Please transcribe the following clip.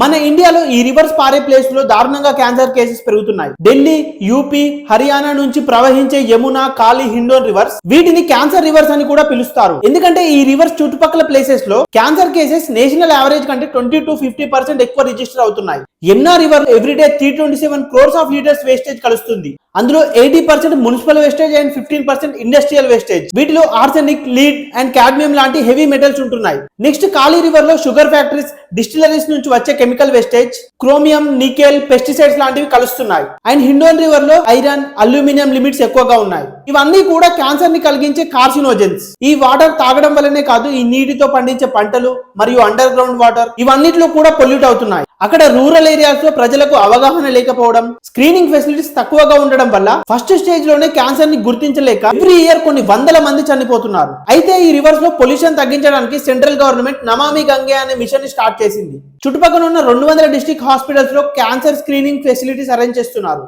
మన ఇండియాలో ఈ రివర్స్ పారే ప్లేస్లో దారుణంగా క్యాన్సర్ కేసెస్ పెరుగుతున్నాయి. ఢిల్లీ యూపీ హర్యానా నుంచి ప్రవహించే యమున కాళీ హిండోన్ రివర్స్ వీటిని క్యాన్సర్ రివర్స్ అని కూడా పిలుస్తారు. ఎందుకంటే ఈ రివర్స్ చుట్టుపక్కల ప్లేసెస్లో క్యాన్సర్ కేసెస్ నేషనల్ యావరేజ్ కంటే ట్వంటీ టు ఫిఫ్టీ పర్సెంట్ ఎక్కువ రిజిస్టర్ అవుతున్నాయి. Yamuna river every day three twenty seven crores of litres wastage కలుస్తుంది. అందులో eighty percent municipal wastage and fifteen percent industrial wastage వీటిలో ఆర్సెనిక్ లీడ్ అండ్ కాడ్మియం లాంటి heavy metals ఉంటున్నాయి. Next Kali రివర్లో sugar factories distilleries నుంచి వచ్చే chemical wastage chromium nickel pesticides లాంటివి కలుస్తున్నాయి. అండ్ హిండోన్ రివర్లో ఐరన్ అల్యూమినియం లిమిట్స్ ఎక్కువగా ఉన్నాయి. ఇవన్నీ కూడా క్యాన్సర్ని కలిగించే కార్సినోజెన్స్ ఈ వాటర్ తాగడం వల్లనే కాదు ఈ నీటితో పండించే పంటలు మరియు అండర్ గ్రౌండ్ వాటర్ ఇవన్నిటిలో కూడా పొల్యూట్ అవుతున్నాయి. అక్కడ రూరల్ ఏరియాస్లో ప్రజలకు అవగాహన లేకపోవడం స్క్రీనింగ్ ఫెసిలిటీస్ తక్కువగా ఉండడం వల్ల ఫస్ట్ స్టేజ్లోనే క్యాన్సర్ని గుర్తించలేక ఎవ్రీ ఇయర్ కొన్ని వందల మంది చనిపోతున్నారు. అయితే ఈ రివర్స్లో పొల్యూషన్ తగ్గించడానికి సెంట్రల్ గవర్నమెంట్ నమామి గంగే అనే మిషన్ని స్టార్ట్ చేసింది. చుట్టుపక్కల ఉన్న రెండు వందల డిస్ట్రిక్ట్ హాస్పిటల్స్లో క్యాన్సర్ స్క్రీనింగ్ ఫెసిలిటీస్ అరేంజ్ చేస్తున్నారు.